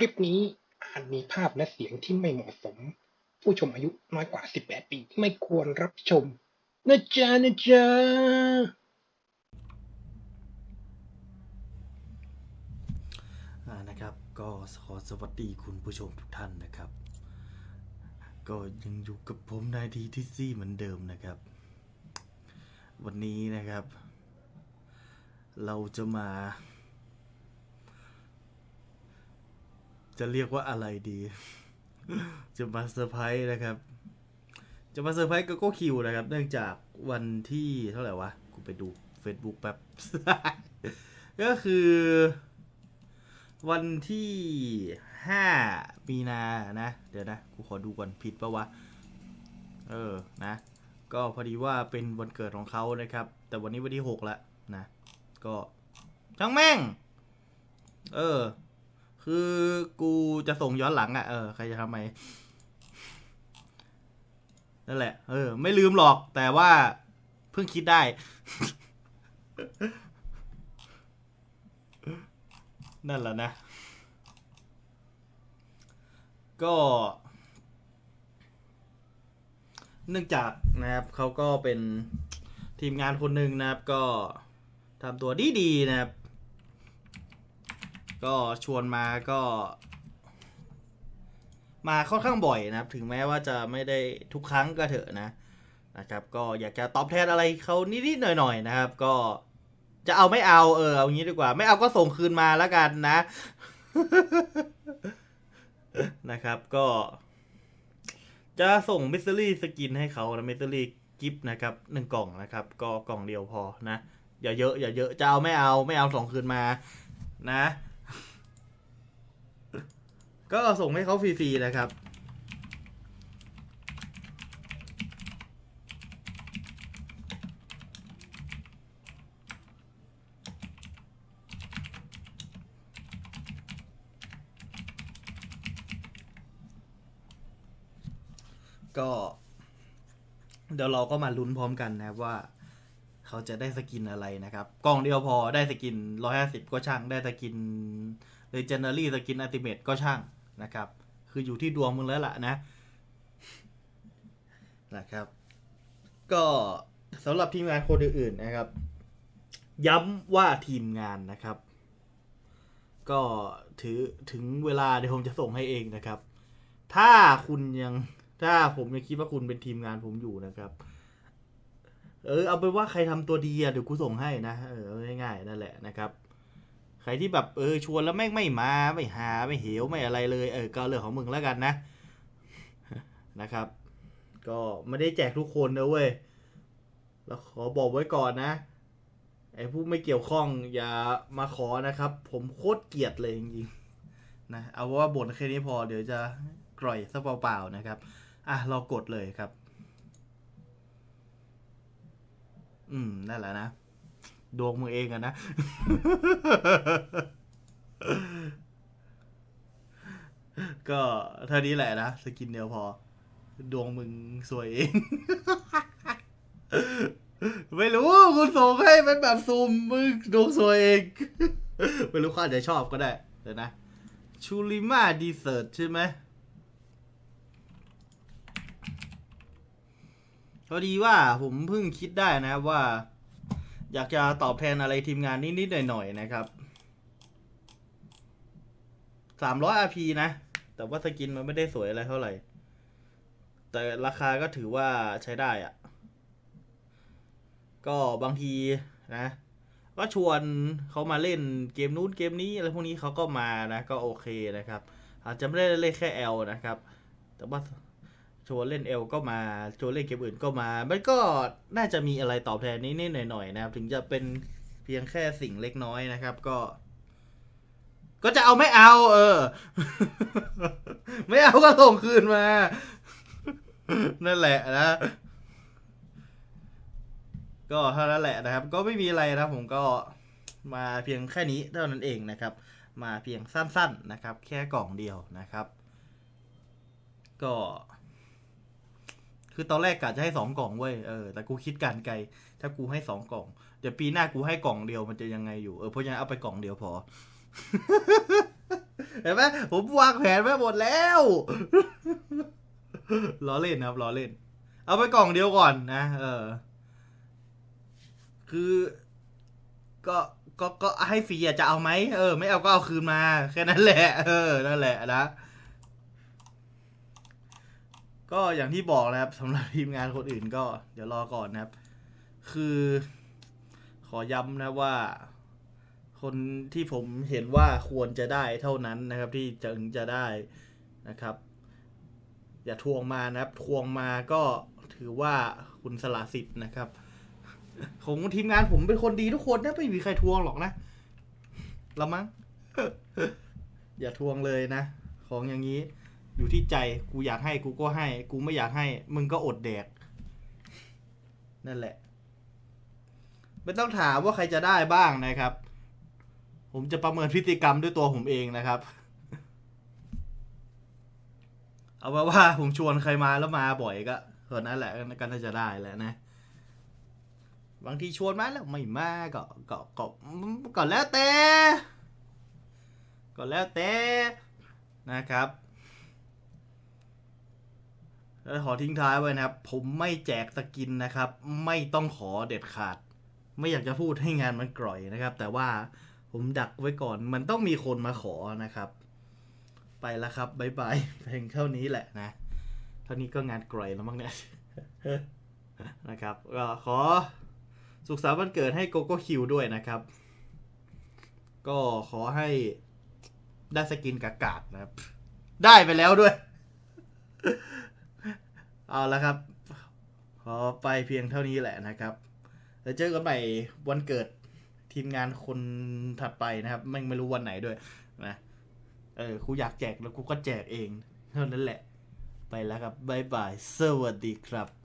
คลิปนี้อาจมีภาพและเสียงที่ไม่เหมาะสม ผู้ชมอายุน้อยกว่า 18 ปี ไม่ควรรับชม นะจ๊ะ นะจ๊ะ อ่านะครับ ก็ขอสวัสดีคุณผู้ชมทุกท่านนะครับ ก็ยังอยู่กับผมนายทีทิซี่เหมือนเดิมนะครับ วันนี้นะครับ เราจะมา จะเรียกว่าอะไรดี จะมาเซอร์ไพรส์นะครับ จะมาเซอร์ไพรส์ก็ก้คิวนะครับ เนื่องจากวันที่เท่าไหร่วะ กูไปดู Facebook แป๊บ ก็คือ วันที่ห้ามีนานะ เดี๋ยวนะ กูขอดูก่อนผิดปะวะ เออ นะ ก็พอดีว่าเป็นวันเกิดของเขานะครับ แต่วันนี้วันที่หกแล้วนะ ก็ช่างแม่ง เออ คือกูจะส่งย้อนหลังอะ่ะเออใครจะทำไมนั่นแหละ เออ ไม่ลืมหรอก แต่ว่าเพิ่งคิดได้ นั่นแหละนะ ก็ เนื่องจากนะครับเขาก็เป็นทีมงานคนหนึ่งนะครับ ก็ทำตัวดีๆนะครับ ก็ชวนมาก็ มาค่อนข้างบ่อยนะครับ ถึงแม้ว่าจะไม่ได้ทุกครั้งก็เถอะนะนะครับ ก็อยากจะตอบแทนอะไรเขานิดๆหน่อยๆนะครับ ก็จะเอาไม่เอาเออเอางี้ดีกว่า ไม่เอาก็ส่งคืนมาแล้วกันนะ นะครับก็ จะส่งมิสซิลี่สกินให้เขานะมิสซิลี่กิฟต์นะครับหนึ่งกล่องนะครับ ก็กล่องเดียวพอนะอย่าเยอะอย่าเยอะจะเอาไม่เอาไม่เอาส่งคืนมา นะ ก็ส่งให้เขาฟรีๆนะครับ ก็ เดี๋ยวเราก็มาลุ้นพร้อมกันนะครับว่าเขาจะได้สกินอะไรนะครับ กล่องเดียวพอได้สกิน 150 ก็ช่าง ได้สกิน Legendary สกิน Ultimate ก็ช่าง นะครับ คืออยู่ที่ดวงมึงแล้วล่ะนะนะครับ ก็สำหรับทีมงานคนอื่นๆนะครับ ย้ำว่าทีมงานนะครับ ก็ถือถึงเวลาเดี๋ยวผมจะส่งให้เองนะครับ ถ้าคุณยังถ้าผมยังคิดว่าคุณเป็นทีมงานผมอยู่นะครับเออเอาเป็นว่าใครทำตัวดีอะเดี๋ยวกูส่งให้นะเออง่ายๆนั่นแหละนะครับ รที่แบบเออชวนแล้วแม่งไม่มาไม่หาไม่เหวไม่อะไรเลย เออก็เรื่องของมึงแล้วกันนะ นะครับ ก็ไม่ได้แจกทุกคนนะเว้ยแล้วขอบอกไว้ก่อนนะไอ้ผู้ไม่เกี่ยวข้องอย่ามาขอนะครับ ผมโคตรเกลียดเลยจริงๆนะเอาว่าบ่นแค่นี้พอเดี๋ยวจะกร่อยซะเปล่าๆนะครับ อะเรากดเลยครับ อืมนั่นแหละนะ ดวงมึงเองอะนะ ก็เท่านี้แหละนะ สกินเดียวพอ ดวงมึงสวยเอง ไม่รู้คุณส่งให้เป็นแบบซูมมึงดวงสวยเอง ไม่รู้ขาอาจะชอบก็ได้เดี๋ยวนะชูริมาดีเซิร์ตใช่ไหมพอดีว่าผมเพิ่งคิดได้นะว่า อยากจะตอบแทนอะไรทีมงานนิดๆหน่อยๆนะครับสามร้อย RP นะ แต่ว่าสกินมันไม่ได้สวยอะไรเท่าไหร่ แต่ราคาก็ถือว่าใช้ได้อะก็บางทีนะ ก็ชวนเขามาเล่นเกมนู้นเกมนี้อะไรพวกนี้เขาก็มานะ ก็โอเคนะครับ อาจจะไม่ได้เล่นแค่ L นะครับ แต่ว่า ชวนเล่นเอลก็มาชวนเล่นเกมอื่นก็มา มันก็น่าจะมีอะไรตอบแทนนิดๆหน่อยๆนะครับ ถึงจะเป็นเพียงแค่สิ่งเล็กน้อยนะครับ ก็ ก็จะเอาไม่เอา เออ ไม่เอาก็ส่งคืนมา นั่นแหละนะก็เท่านั้นแหละนะครับ ก็ไม่มีอะไรนะผมก็มาเพียงแค่นี้เท่านั้นเองนะครับ มาเพียงสั้นๆนะครับ แค่กล่องเดียวนะครับ ก็ คือตอนแรกกะจะให้สองกล่องเว้ยเออแต่กูคิดการไกล ถ้ากูให้สองกล่อง เดี๋ยวปีหน้ากูให้กล่องเดียวมันจะยังไงอยู่เออเพราะฉะนั้นเอาไปกล่องเดียวพอเห็นไหมผมวางแผนไว้หมดแล้วล้อเล่นนะครับล้อเล่น เอาไปกล่องเดียวก่อนนะเออ คือก็ก็ก็ให้ฟรีอะจะเอาไหมเออ ไม่เอาก็เอาคืนมา แค่นั้นแหละ เออนั่นแหละนะ ก็อย่างที่บอกนะครับสำหรับทีมงานคนอื่นก็เดี๋ยวรอก่อนนะครับ คือ ขอย้ำนะว่า คนที่ผมเห็นว่าควรจะได้เท่านั้นนะครับที่จะถึงจะได้นะครับ อย่าทวงมานะครับ ทวงมาก็ถือว่าคุณสละสิทธิ์นะครับ ของทีมงานผมเป็นคนดีทุกคนนะไม่มีใครทวงหรอกนะละมั้งอย่าทวงเลยนะ ของอย่างนี้ อยู่ที่ใจกูอยากให้กูก็ให้ กูไม่อยากให้ มึงก็อดแดก นั่นแหละ ไม่ต้องถามว่าใครจะได้บ้างนะครับ ผมจะประเมินพฤติกรรมด้วยตัวผมเองนะครับ เอาไว้ว่าผมชวนใครมาแล้วมาบ่อยก็คนนั้นแหละก็น่าจะได้แหละนะบางทีชวนมาแล้วไม่มาก็ก็ก็ก็แล้วแต่ก็แล้วแต่นะครับ แล้วขอทิ้งท้ายไว้นะครับ ผมไม่แจกสกินนะครับ ไม่ต้องขอเด็ดขาด ไม่อยากจะพูดให้งานมันกร่อยนะครับ แต่ว่าผมดักไว้ก่อน มันต้องมีคนมาขอนะครับ ไปแล้วครับบายบายเพลงเท่านี้แหละนะเท่านี้ก็งานกร่อยแล้วมั้งเนี่ยนะครับก็ขอสุขสันต์วันเกิดให้โกโก้คิวด้วยนะครับ ก็ขอให้ได้สกินกากาดนะครับ ได้ไปแล้วด้วย เอาละครับ ขอไปเพียงเท่านี้แหละนะครับแล้วเจอกันใหม่วันเกิดทีมงานคนถัดไปนะครับไม่ไม่รู้วันไหนด้วยนะเออกูอยากแจกแล้วกูก็แจกเอง เท่านั้นแหละ ไปแล้วครับบายบาย สวัสดีครับ